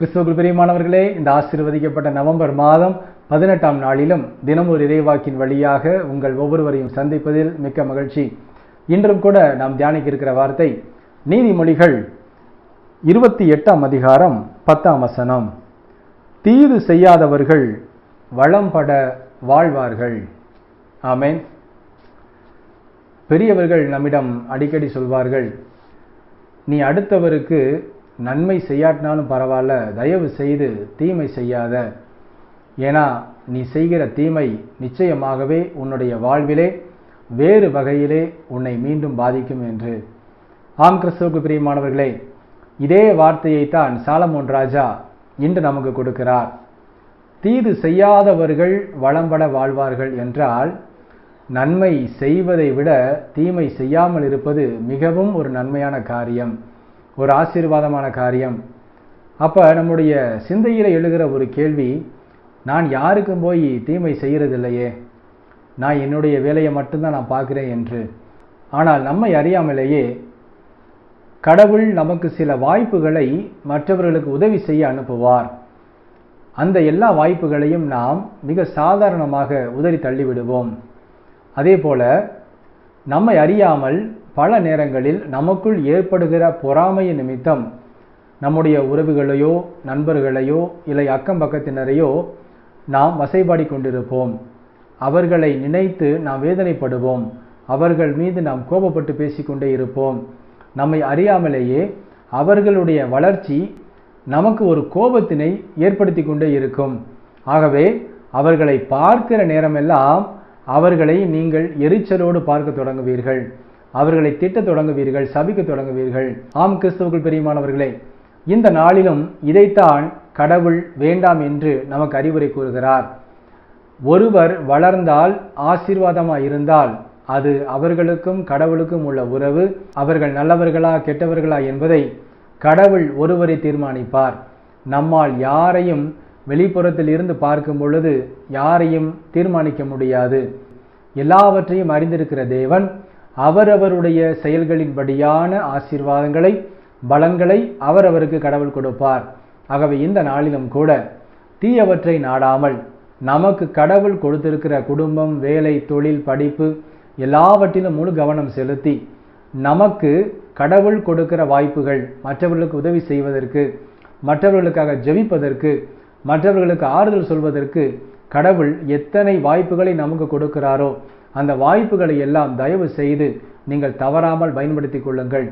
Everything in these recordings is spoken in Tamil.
கிறிஸ்துவுக்குள் பிரியமானவர்களே இந்த ஆசீர்வதிக்கப்பட்ட நவம்பர் மாதம் பதினெட்டாம் நாளிலும் தினம் ஒரு இறைவாக்கின் வழியாக உங்கள் ஒவ்வொருவரையும் சந்திப்பதில் மிக்க மகிழ்ச்சி. இன்றும் கூட நாம் தியானிக்க இருக்கிற வார்த்தை நீதிமொழிகள் இருபத்தி எட்டாம் அதிகாரம் பத்தாம் வசனம். தீது செய்யாதவர்கள் வளம்பட வாழ்வார்கள். ஆமேன். பெரியவர்கள் நம்மிடம் அடிக்கடி சொல்வார்கள் நீ அடுத்தவருக்கு நன்மை செய்யாட்டினாலும் பரவாயில்ல தயவு செய்து தீமை செய்யாத. ஏன்னா நீ செய்கிற தீமை நிச்சயமாகவே உன்னுடைய வாழ்விலே வேறு வகையிலே உன்னை மீண்டும் பாதிக்கும் என்று. ஆம் கிறிஸ்துவுக்கு பிரியமானவர்களே இதே வார்த்தையைத்தான் சாலமோன் ராஜா இன்று நமக்கு கொடுக்கிறார். தீது செய்யாதவர்கள் வளம்பட வாழ்வார்கள் என்றால் நன்மை செய்வதை விட தீமை செய்யாமல் இருப்பது மிகவும் ஒரு நன்மையான காரியம். ஒரு ஆசீர்வாதமான காரியம். அப்போ நம்முடைய சிந்தையில் எழுகிற ஒரு கேள்வி நான் யாருக்கும் போய் தீமை செய்கிறதில்லையே நான் என்னுடைய வேலையை மட்டும்தான் நான் பார்க்குறேன் என்று. ஆனால் நம்மை அறியாமலேயே கடவுள் நமக்கு சில வாய்ப்புகளை மற்றவர்களுக்கு உதவி செய்ய அனுப்புவார். அந்த எல்லா வாய்ப்புகளையும் நாம் மிக சாதாரணமாக உதறி தள்ளிவிடுவோம். அதே போல நம்மை அறியாமல் பல நேரங்களில் நமக்குள் ஏற்படுகிற பொறாமை நிமித்தம் நம்முடைய உறவுகளையோ நண்பர்களையோ இல்லை அக்கம் பக்கத்தினரையோ நாம் வசைபாடி கொண்டிருப்போம். அவர்களை நினைத்து நாம் வேதனைப்படுவோம். அவர்கள் மீது நாம் கோபப்பட்டு பேசிக்கொண்டே இருப்போம். நம்மை அறியாமலேயே அவர்களுடைய வளர்ச்சி நமக்கு ஒரு கோபத்தினை ஏற்படுத்தி கொண்டே இருக்கும். ஆகவே அவர்களை பார்க்கிற நேரமெல்லாம் அவர்களை நீங்கள் எரிச்சலோடு பார்க்க தொடங்குவீர்கள். அவர்களை திட்டத் தொடங்குவீர்கள் சபிக்க தொடங்குவீர்கள். ஆம் கிறிஸ்துவுக்குள் பெரியமானவர்களே இந்த நாளிலும் இதைத்தான் கடவுள் வேண்டாம் என்று நமக்கு அறிவுரை கூறுகிறார். ஒருவர் வளர்ந்தால் ஆசீர்வாதமாக இருந்தால் அது அவர்களுக்கும் கடவுளுக்கும் உள்ள உறவு அவர்கள் நல்லவர்களா கெட்டவர்களா என்பதை கடவுள் ஒருவரை தீர்மானிப்பார். நம்மால் யாரையும் வெளிப்புறத்தில் இருந்து பார்க்கும் பொழுது யாரையும் தீர்மானிக்க முடியாது. எல்லாவற்றையும் அறிந்திருக்கிற தேவன் அவரவருடைய செயல்களின்படியான ஆசீர்வாதங்களை பலங்களை அவரவருக்கு கடவுள் கொடுப்பார். ஆகவே இந்த நாளிலும் கூட தீயவற்றை நாடாமல் நமக்கு கடவுள் கொடுத்திருக்கிற குடும்பம் வேலை தொழில் படிப்பு எல்லாவற்றிலும் முழு கவனம் செலுத்தி நமக்கு கடவுள் கொடுக்கிற வாய்ப்புகள் மற்றவர்களுக்கு உதவி செய்வதற்கு மற்றவர்களுக்காக ஜெபிப்பதற்கு மற்றவர்களுக்கு ஆறுதல் சொல்வதற்கு கடவுள் எத்தனை வாய்ப்புகளை நமக்கு கொடுக்கிறாரோ அந்த வாய்ப்புகளை எல்லாம் தயவு செய்து நீங்கள் தவறாமல் பயன்படுத்தி கொள்ளுங்கள்.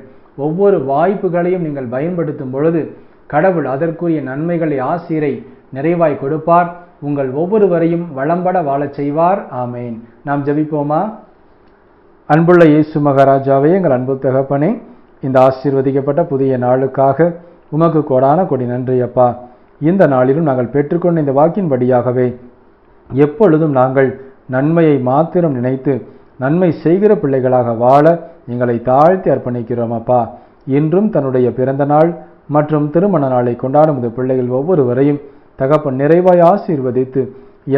ஒவ்வொரு வாய்ப்புகளையும் நீங்கள் பயன்படுத்தும் பொழுது கடவுள் அதற்குரிய நன்மைகளை ஆசிரை நிறைவாய் கொடுப்பார். உங்கள் ஒவ்வொருவரையும் வளம்பட வாழச் செய்வார். ஆமேன். நாம் ஜபிப்போமா? அன்புள்ள இயேசு மகாராஜாவே எங்கள் அன்பு தகப்பனே இந்த ஆசீர்வதிக்கப்பட்ட புதிய நாளுக்காக உமக்கு கோடான கொடி நன்றி அப்பா. இந்த நாளிலும் நாங்கள் பெற்றுக்கொண்ட இந்த வாக்கின்படியாகவே எப்பொழுதும் நாங்கள் நன்மையை மாத்திரம் நினைத்து நன்மை செய்கிற பிள்ளைகளாக வாழ எங்களை தாழ்த்தி அர்ப்பணிக்கிறோம் அப்பா இன்றும் தன்னுடைய பிறந்த நாள் மற்றும் திருமண நாளை கொண்டாடும் இந்த பிள்ளைகள் ஒவ்வொருவரையும் தகப்பன் நிறைவாய் ஆசீர்வதித்து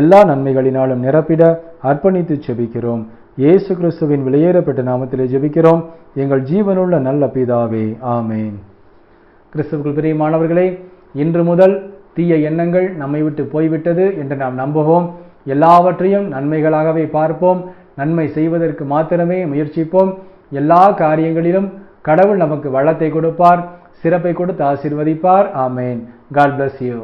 எல்லா நன்மைகளினாலும் நிரப்பிட அர்ப்பணித்து செபிக்கிறோம். இயேசு கிறிஸ்துவின் வெளியேறப்பட்ட நாமத்திலே ஜெபிக்கிறோம். எங்கள் ஜீவனுள்ள நல்ல பிதாவே ஆமேன். கிறிஸ்துவுக்குள் பிரியமானவர்களே இன்று முதல் தீய எண்ணங்கள் நம்மை விட்டு போய்விட்டது என்று நாம் நம்புவோம். எல்லாவற்றையும் நன்மைகளாகவே பார்ப்போம். நன்மை செய்வதற்கு மாத்திரமே முயற்சிப்போம். எல்லா காரியங்களிலும் கடவுள் நமக்கு வளத்தை கொடுப்பார் சிறப்பை கொடுத்து ஆசீர்வதிப்பார். ஆமேன். God bless you